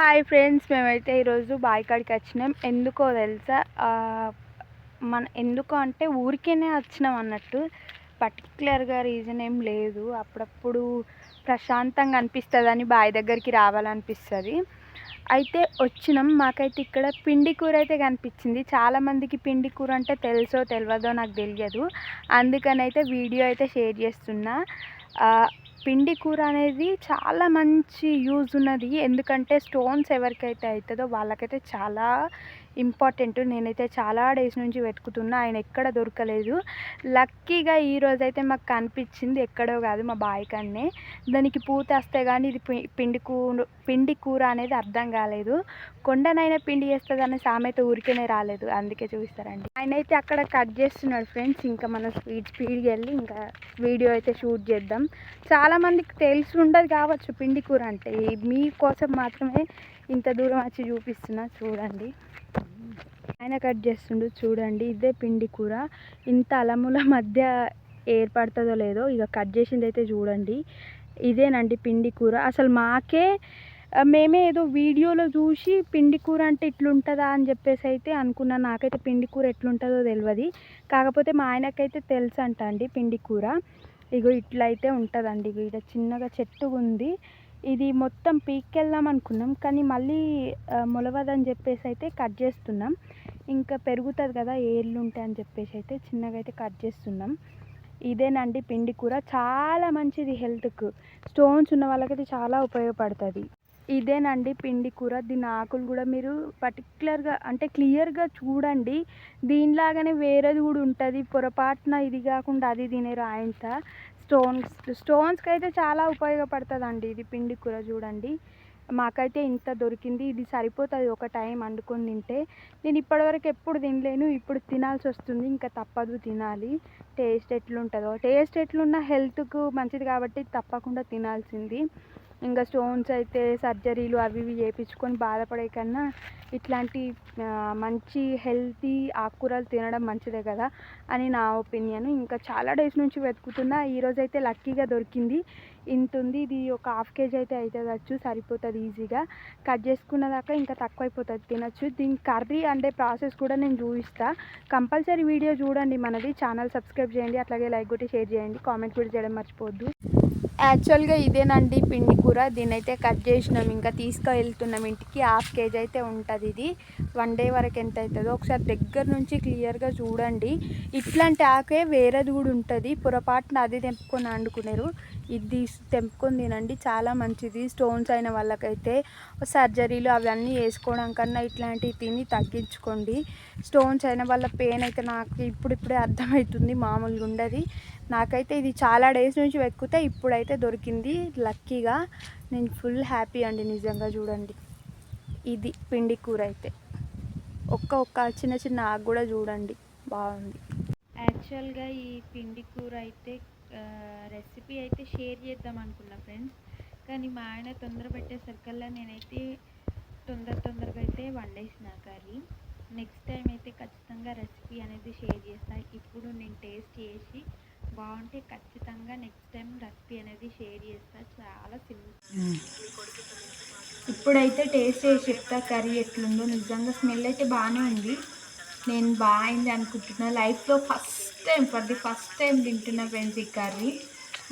Hi friends మేమైతే ఈరోజు బాయికాడికి వచ్చినాం. ఎందుకో తెలుసా? మన ఎందుకు అంటే ఊరికేనే వచ్చినాం అన్నట్టు. పర్టికులర్గా రీజన్ ఏం లేదు. అప్పుడప్పుడు ప్రశాంతంగా అనిపిస్తుందని బావి దగ్గరికి రావాలనిపిస్తుంది. అయితే వచ్చినాం. మాకైతే ఇక్కడ పిండి కూర అయితే కనిపించింది. చాలామందికి పిండి కూర అంటే తెలుసో తెలియదో నాకు తెలియదు. అందుకని అయితే వీడియో అయితే షేర్ చేస్తున్నా. పిండి కూర అనేది చాలా మంచి యూజ్ ఉన్నది. ఎందుకంటే స్టోన్స్ ఎవరికైతే అవుతుందో వాళ్ళకైతే చాలా ఇంపార్టెంట్. నేనైతే చాలా డేస్ నుంచి వెతుకుతున్నా ఆయన ఎక్కడ దొరకలేదు. లక్కీగా ఈ అయితే మాకు కనిపించింది ఎక్కడో కాదు మా బావి కన్నే. దానికి పూత వస్తే కానీ ఇది పి- పిండి కూర పిండి కూర అనేది అర్థం కాలేదు. కొండనైనా పిండి చేస్తుంది అనే సామెత ఊరికేనే రాలేదు. అందుకే చూపిస్తారండి ఆయన అయితే అక్కడ కట్ చేస్తున్నాడు ఫ్రెండ్స్. ఇంకా మనం స్పీడ్ స్పీడ్కి వెళ్ళి ఇంకా వీడియో అయితే షూట్ చేద్దాం. చాలా మందికి తెలిసి ఉండదు కావచ్చు పిండి కూర అంటే. మీకోసం మాత్రమే ఇంత దూరం వచ్చి చూపిస్తున్నా చూడండి. ఆయన కట్ చేస్తుండు చూడండి ఇదే పిండి కూర. ఇంత అలముల మధ్య ఏర్పడుతుందో లేదో ఇక కట్ చేసింది అయితే చూడండి. ఇదేనండి పిండి కూర. అసలు మాకే మేమే ఏదో వీడియోలో చూసి పిండి కూర అంటే ఇట్లుంటుందా అని చెప్పేసి అయితే అనుకున్నాను నాకైతే పిండి కూర ఎట్లుంటుందో తెలియదు కాకపోతే మా ఆయనకైతే తెలుసు అంట అండి పిండి కూర. ఇగో ఇట్లా అయితే ఉంటుందండి. ఇగో ఇక్కడ చిన్నగా చెట్టు ఉంది ఇది మొత్తం పీక్కెళ్దాం అనుకున్నాం. కానీ మళ్ళీ మొలవదని చెప్పేసి అయితే కట్ చేస్తున్నాం. ఇంకా పెరుగుతుంది కదా ఏళ్ళు ఉంటాయి అని చెప్పేసి అయితే చిన్నగా అయితే కట్ చేస్తున్నాం. ఇదేనండి పిండి కూర. చాలా మంచిది హెల్త్కు. స్టోన్స్ ఉన్న వాళ్ళకైతే చాలా ఉపయోగపడుతుంది. ఇదేనండి పిండి కూర. దీని ఆకులు కూడా మీరు పర్టికులర్గా అంటే క్లియర్గా చూడండి. దీనిలాగానే వేరేది కూడా ఉంటుంది. పొరపాటున ఇది కాకుండా అది తినేరు ఆయంత స్టోన్స్ స్టోన్స్కి అయితే చాలా ఉపయోగపడుతుందండి ఇది పిండి కూర చూడండి. మాకైతే ఇంత దొరికింది. ఇది సరిపోతుంది ఒక టైం వండుకొని తింటే. నేను ఇప్పటివరకు ఎప్పుడు తినలేను. ఇప్పుడు తినాల్సి వస్తుంది. ఇంకా తప్పదు తినాలి. టేస్ట్ ఎట్లుంటుందో. టేస్ట్ ఎట్లున్నా హెల్త్కు మంచిది కాబట్టి తప్పకుండా తినాల్సింది. ఇంకా స్టోన్స్ అయితే సర్జరీలు అవి ఇవి చేయించుకొని బాధపడే కన్నా ఇట్లాంటి మంచి హెల్తీ ఆకుకూరలు తినడం మంచిదే కదా అని నా ఒపీనియన్ ఇంకా చాలా డేస్ నుంచి వెతుకుతున్నా ఈరోజు అయితే లక్కీగా దొరికింది. ఇంత ఉంది ఇది ఒక హాఫ్ కేజీ అయితే అవుతుంది సరిపోతుంది ఈజీగా కట్ చేసుకున్న దాకా ఇంకా తక్కువ అయిపోతుంది తినచ్చు. దీని కర్రీ అంటే ప్రాసెస్ కూడా నేను చూపిస్తా. కంపల్సరీ వీడియో చూడండి మనది. ఛానల్ సబ్స్క్రైబ్ చేయండి అట్లాగే లైక్ కొట్టి షేర్ చేయండి. కామెంట్ కూడా చేయడం మర్చిపోవద్దు. యాక్చువల్గా ఇదేనండి పిండి కూర. దీని అయితే కట్ చేసినాం. ఇంకా తీసుకువెళ్తున్నాం ఇంటికి హాఫ్ కేజీ అయితే ఉంటుంది ఇది. వన్ డే వరకు ఎంత అవుతుందో ఒకసారి దగ్గర నుంచి క్లియర్గా చూడండి. ఇట్లాంటి ఆకే వేరేది కూడా ఉంటుంది. పొరపాటున అది తెంపుకొని వండుకునేరు ఇది తెంపుకొని తినండి. చాలా మంచిది. స్టోన్స్ అయిన వాళ్ళకైతే సర్జరీలు అవన్నీ వేసుకోవడం కన్నా ఇట్లాంటివి తిని తగ్గించుకోండి. స్టోన్స్ అయిన వాళ్ళ పెయిన్ అయితే నాకు ఇప్పుడిప్పుడే అర్థమవుతుంది. మామూలుగా ఉండదు. నాకైతే ఇది చాలా డేస్ నుంచి వెతుకుతే ఇప్పుడైతే దొరికింది లక్కీగా. నేను ఫుల్ హ్యాపీ అండి నిజంగా చూడండి. ఇది పిండి కూర అయితే. ఒక్క ఒక్క చిన్న చిన్న ఆకు కూడా చూడండి. బాగుంది. యాక్చువల్గా ఈ పిండి కూర అయితే రెసిపీ అయితే షేర్ చేద్దాం అనుకున్నా ఫ్రెండ్స్. కానీ మా ఆయన తొందర పెట్టేసరికల్లా నేనైతే తొందర తొందరగా అయితే వండేసిన కర్రీ. నెక్స్ట్ టైం అయితే ఖచ్చితంగా రెసిపీ అనేది షేర్ చేస్తాను ఇప్పుడు నేను టేస్ట్ చేసి బాగుంటే ఖచ్చితంగా నెక్స్ట్ టైం రెసిపీ అనేది షేర్ చేస్తా. చాలా సింపుల్ ఇప్పుడైతే టేస్ట్ చేసి చెప్తా కర్రీ ఎట్లుందో. నిజంగా స్మెల్ అయితే బాగానే ఉంది. నేను బాగుంది అనుకుంటున్నా. లైఫ్లో first time for the first time తింటున్నా ఫ్రెండ్స్ ఈ కర్రీ.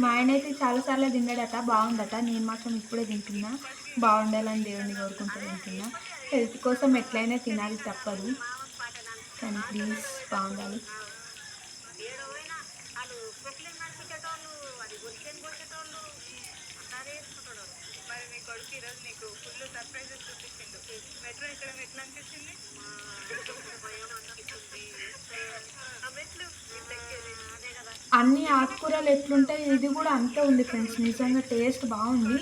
మా ఆయన అయితే చాలాసార్లు తిన్నాడట. బాగుందట. నేను మాత్రం ఇప్పుడే తింటున్నా. బాగుండాలని దేవుడిని కోరుకుంటూ తింటున్నా. హెల్త్ కోసం ఎట్లయినా తినాలి తప్పదు. కానీ ప్లీజ్ బాగుండాలి. అన్ని ఆకుకూరలు ఎట్లుంటాయి ఇది కూడా అంతే ఉంది ఫ్రెండ్స్. నిజంగా టేస్ట్ బాగుంది.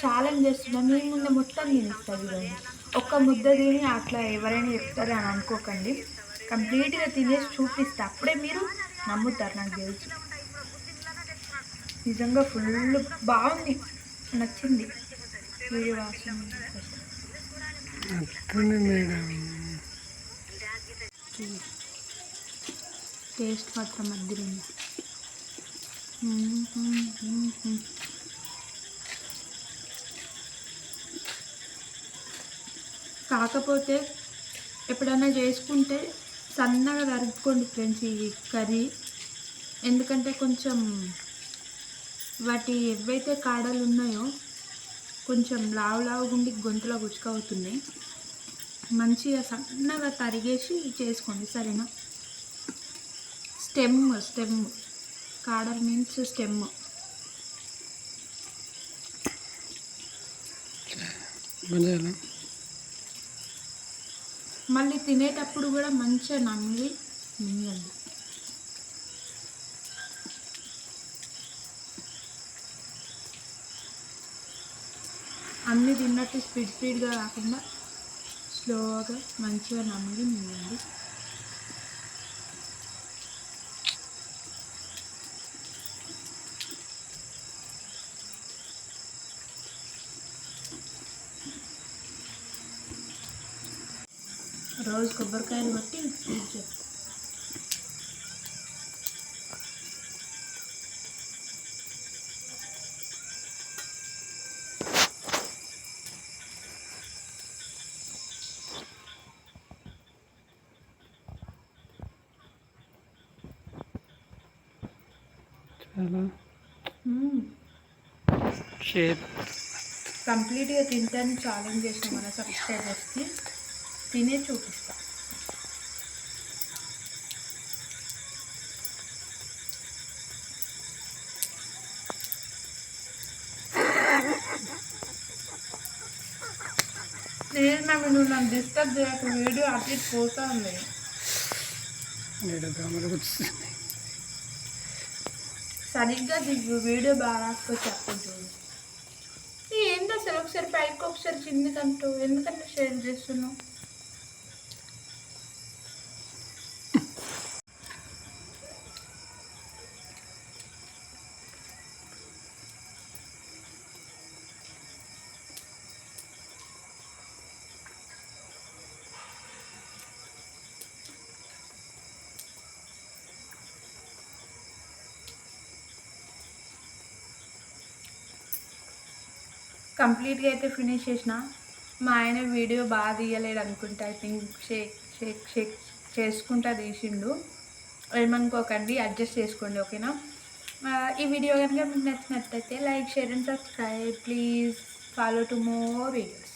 ఛాలెంజ్ చేస్తున్నా. మీ ముందు మొత్తం తినేస్తుంది ఇవన్నీ ఒక్క ముద్ద తిని అట్లా ఎవరైనా చెప్తారు అని అనుకోకండి. కంప్లీట్గా తినేసి చూపిస్తే. అప్పుడే మీరు నమ్ముతారు నాకు తెలుసు. నిజంగా ఫుల్ బాగుంది. నచ్చింది. మేడం? టేస్ట్ మాత్రం అద్దరింది కాకపోతే ఎప్పుడైనా చేసుకుంటే సన్నగా తరుపుకోండి ఫ్రెండ్స్ ఈ కర్రీ. ఎందుకంటే కొంచెం వాటి ఏవైతే కాడలు ఉన్నాయో కొంచెం లావు లావు గుండి గొంతులో గుచ్చుకవుతున్నాయి మంచిగా సన్నగా తరిగేసి చేసుకోండి సరేనా? Stem stem. Caudal means stem. మళ్ళీ తినేటప్పుడు కూడా మంచిగా నమ్మి మింగండి. అన్నీ తిన్నట్టు స్పీడ్ స్పీడ్గా కాకుండా స్లోగా మంచిగా నమ్మి తినండి రోజు కొబ్బరికాయలు బట్టి చాలా మ్మ్. షేప్. కంప్లీట్గా తింటాను ఛాలెంజ్ చేసిన మన సబ్స్క్రైబర్స్కి తినే చూపిస్తా. లేదు మ్యామ్ నువ్వు నన్ను డిస్టర్బ్ చేయక వీడియో అటు పోతా ఉంది. ఏడు గ్రాములు వచ్చింది సరిగ్గా దిగు వీడియో బాగా రాసుకొని చెప్పదు చూడు ఏంటి అసలు ఒకసారి పైకి ఒకసారి కిందికంటూ ఎందుకంటే షేర్ చేస్తున్నావు? కంప్లీట్గా అయితే ఫినిష్ చేసిన మా ఆయన వీడియో బాగా తీయలేడు అనుకుంటా. I think shake shake shake చేసుకుంటా తీసిండు. ఏమనుకోకండి అడ్జస్ట్ చేసుకోండి ఓకేనా? ఈ వీడియో కనుక మీకు నచ్చినట్లయితే like share and subscribe. Please follow to more videos.